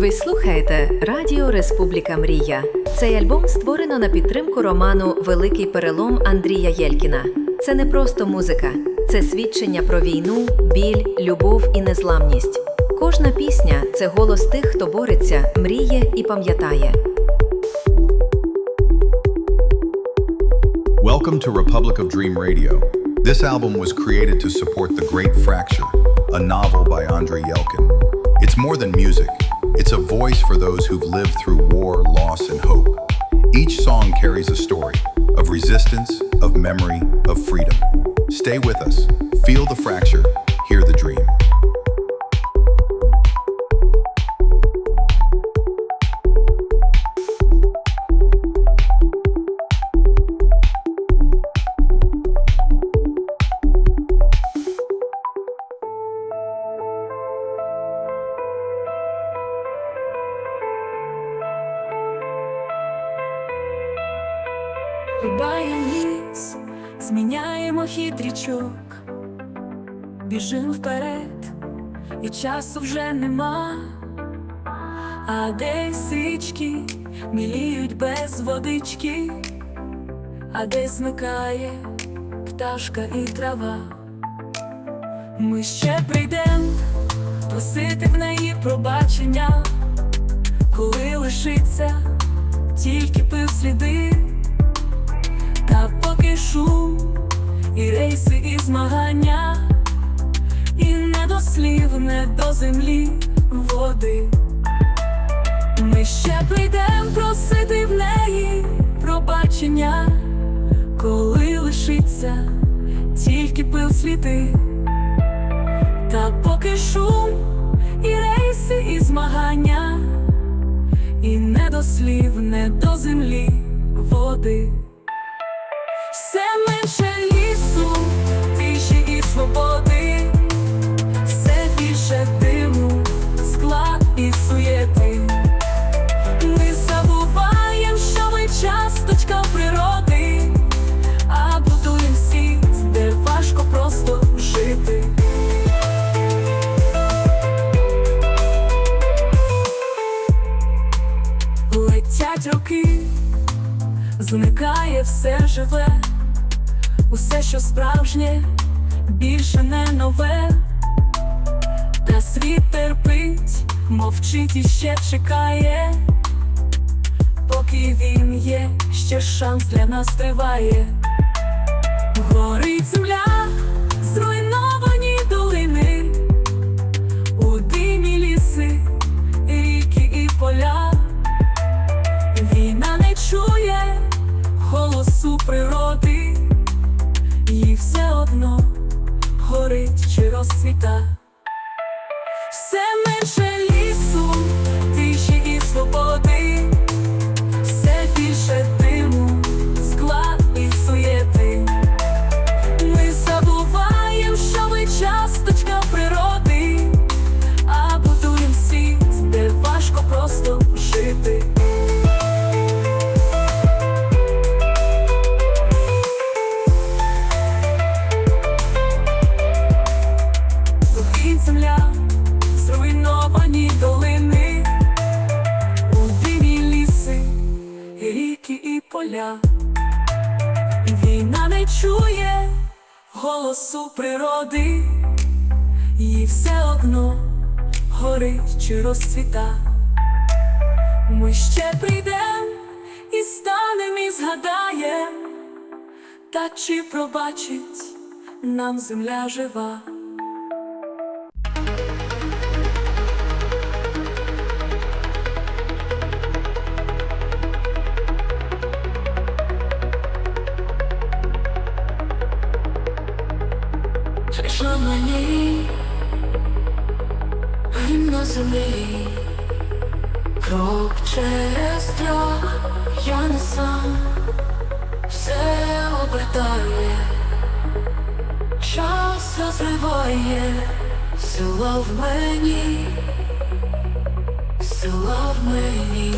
Ви слухаєте Радіо Республіка Мрія. Цей альбом створено на підтримку роману Великий перелом Андрія Єлькіна. Це не просто музика, це свідчення про війну, біль, любов і незламність. Кожна пісня це голос тих, хто бореться, мріє і пам'ятає. Welcome to Republic of Dream Radio. This album was created to support The Great Fracture, a novel by Andrei Yelkin. It's more than music, it's a voice for those who've lived through war, loss, and hope. Each song carries a story of resistance, of memory, of freedom. Stay with us, feel the fracture, вже нема, а десь сички міліють без водички, а десь зникає пташка і трава. Ми ще прийдем просити в неї пробачення, коли лишиться тільки пив сліди. Та поки шум, і рейси, і змагання, і недослівне до землі води. Ми ще прийдем просити в неї пробачення, коли лишиться тільки пил сліди. Та поки шум, і рейси, і змагання, і недослівне до землі води. Все менше лісу, тиші і свободи, справжнє, більше не нове, та світ терпить, мовчить і ще чекає, поки він є, ще шанс для нас триває. Горить земля, Земля, зруйновані долини, у димі ліси, ріки і поля. Війна не чує голосу природи, їй все одно горить чи розцвіта. Ми ще прийдем і станем і згадаєм, та чи пробачить нам земля жива. Прийшла мені гімн землі, крок через я не сам, все обертає, час розриває, сила в мені, сила в мені.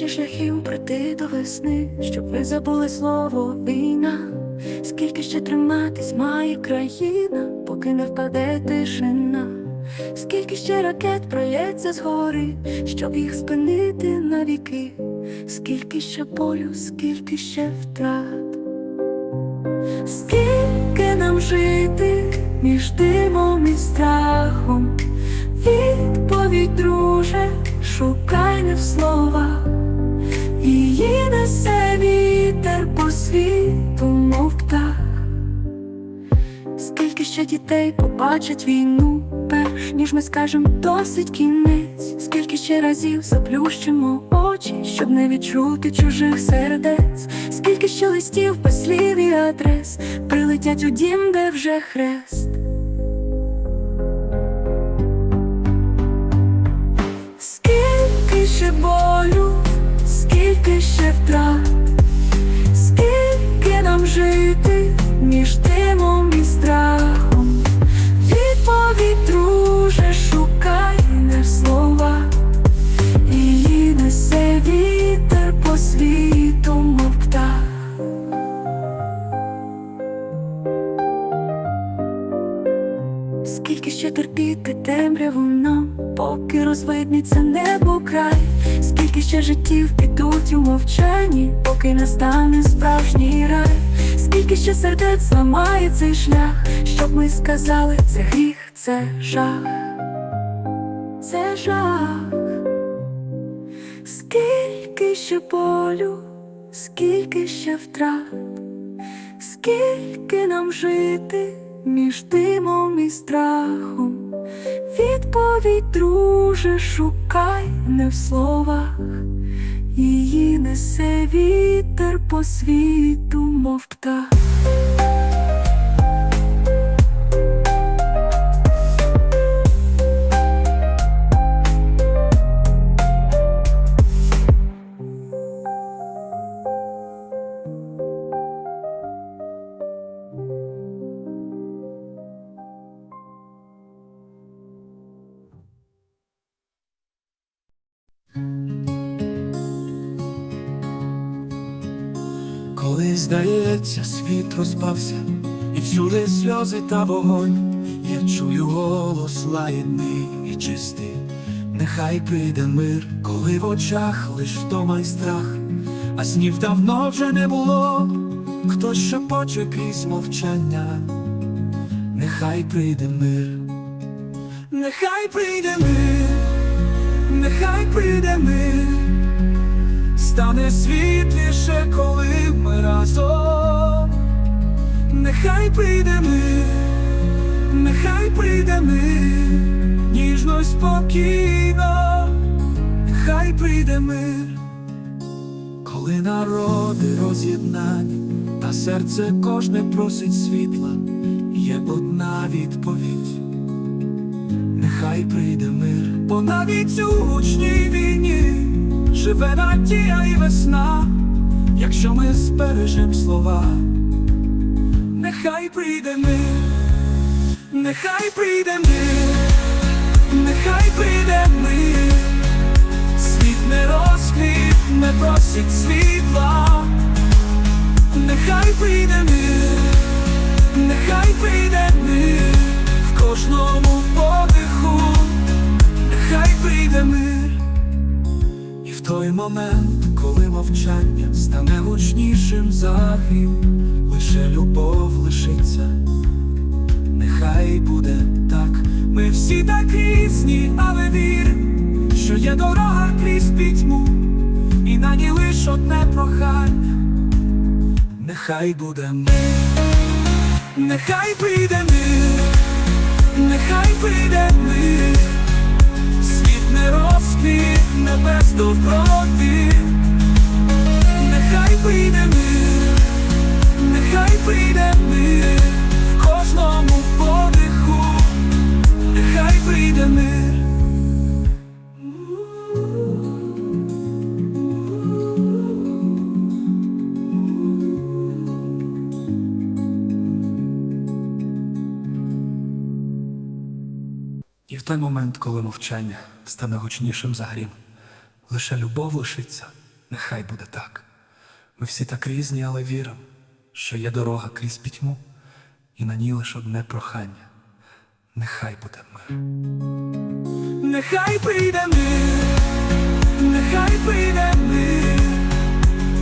Ще шляхів пройти до весни, щоб ви забули слово війна, скільки ще триматись має країна, поки не впаде тишина, скільки ще ракет проється згори, щоб їх спинити навіки, скільки ще болю, скільки ще втрат, скільки нам жити між димом і страхом. Відповідь, друже, шукай не в словах, її несе вітер по світу, мов птах. Скільки ще дітей побачать війну, перш ніж ми скажем досить кінець, скільки ще разів заплющимо очі, щоб не відчути чужих сердець, скільки ще листів без слів і адрес прилетять у дім, де вже хрест. Скільки ще болю, скільки ще втрат, скільки нам жити між димом і страхом. Відповідь, друже, шукай не в словах, її несе вітер по світу, мов птах. Скільки ще терпіти темряву нам, поки розвиднеться небо край, скільки ще життів підуть у мовчанні, поки настане справжній рай, скільки ще сердець зламає цей шлях, щоб ми сказали, це гріх, це жах, це жах, скільки ще болю, скільки ще втрат. Скільки нам жити між димом і страхом? Відповідь, друже, шукай не в словах, її несе вітер по світу, мов птах. Здається, світ розпався, і всюди сльози та вогонь, я чую голос лагідний і чистий, нехай прийде мир, коли в очах лиш втома й страх, а снів давно вже не було, хтось шепоче крізь мовчання, нехай прийде мир, нехай прийде мир, нехай прийде мир стане світліше, коли ми разом. Нехай прийде мир, нехай прийде мир, ніжно й спокійно, нехай прийде мир, коли народи роз'єднані, та серце кожне просить світла, є одна відповідь. Нехай прийде мир, бо навіть у гучній війні живе надія і весна, якщо ми збережем слова, нехай прийде мир, нехай прийде мир, нехай прийде мир, світ не розкрит, не просить світла, нехай прийде мир, нехай прийде мир. В кожному подиху, нехай прийде мир. Той момент, коли мовчання стане гучнішим за грім, лише любов лишиться, нехай буде так. Ми всі так різні, але вірим, що є дорога крізь пітьму, і на ній лиш одне прохання. Нехай буде мир, нехай прийде мир, нехай прийде мир. Світ не розквітне без доброти, нехай прийде мир, нехай прийде мир в кожному подиху, нехай прийде мир. І в той момент, коли мовчання стане гучнішим за грім, лише любов лишиться, нехай буде так. Ми всі так різні, але віримо, що є дорога крізь пітьму, і на ній лише одне прохання. Нехай буде мир. Нехай прийде мир, нехай прийде мир,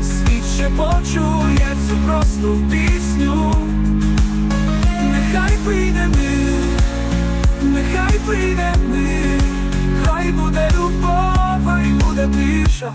світ ще почує цю просту пісню. Нехай прийде мир. Нехай прийде мир, хай буде буде тиша.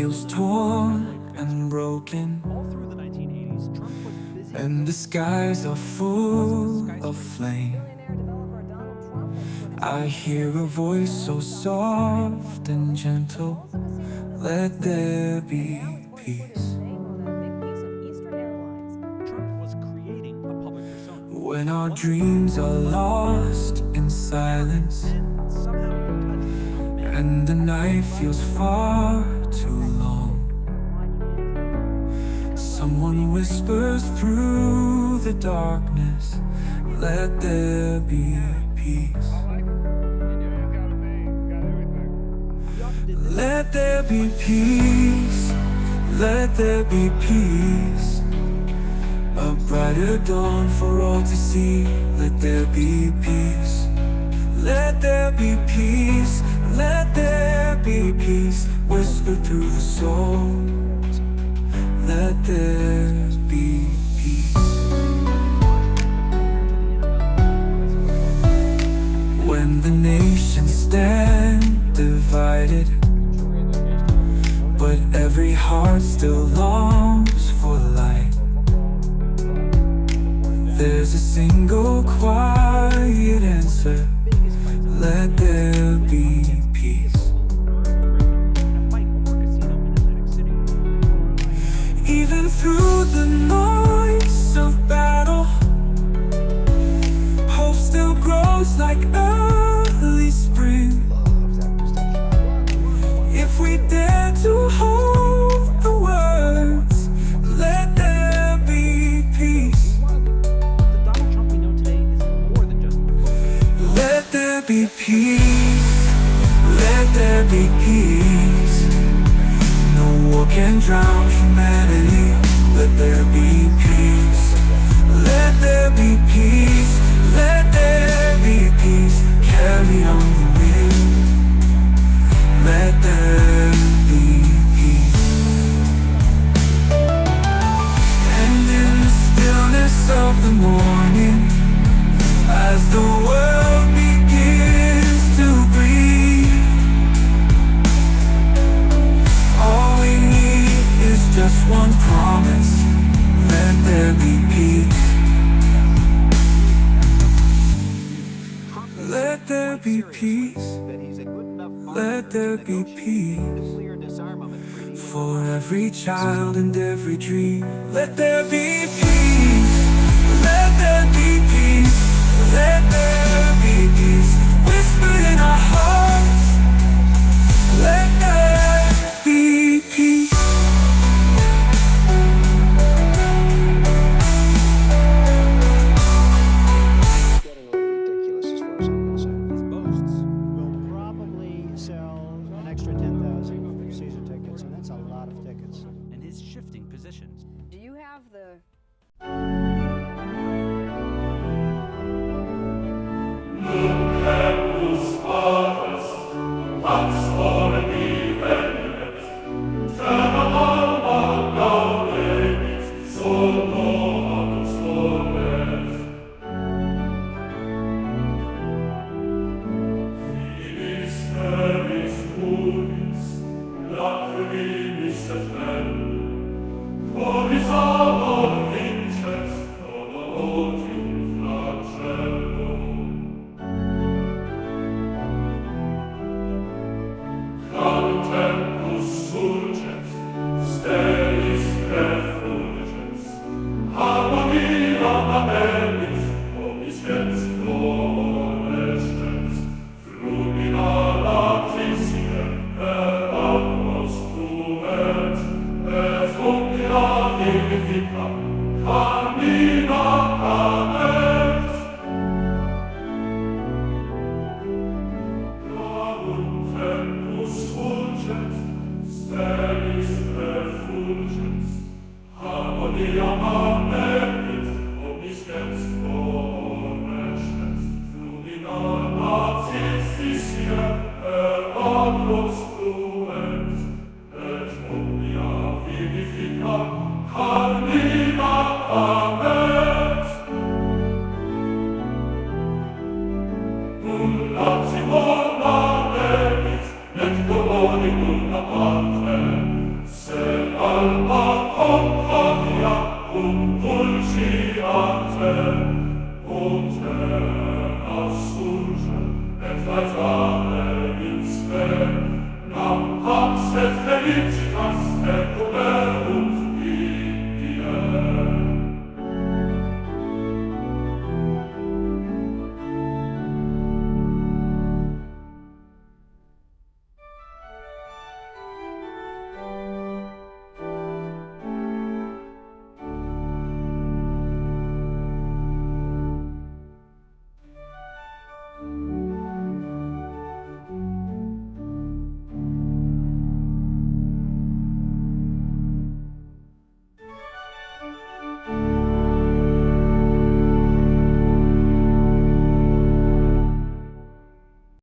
Feels torn and broken. And the skies are full of flame. I hear a voice so soft and gentle. Let there be peace. When our dreams are lost in silence, and the night feels far too long. Someone whispers through the darkness, let there be peace. Let there be peace, let there be peace. A brighter dawn for all to see, let there be peace. Let there be peace, let there be peace. Whisper through the soul, let there be peace. When the nations stand divided, but every heart still longs for light. There's a single quiet answer. Let there be can drown humanity. Let there be Tod ist, lag für mich.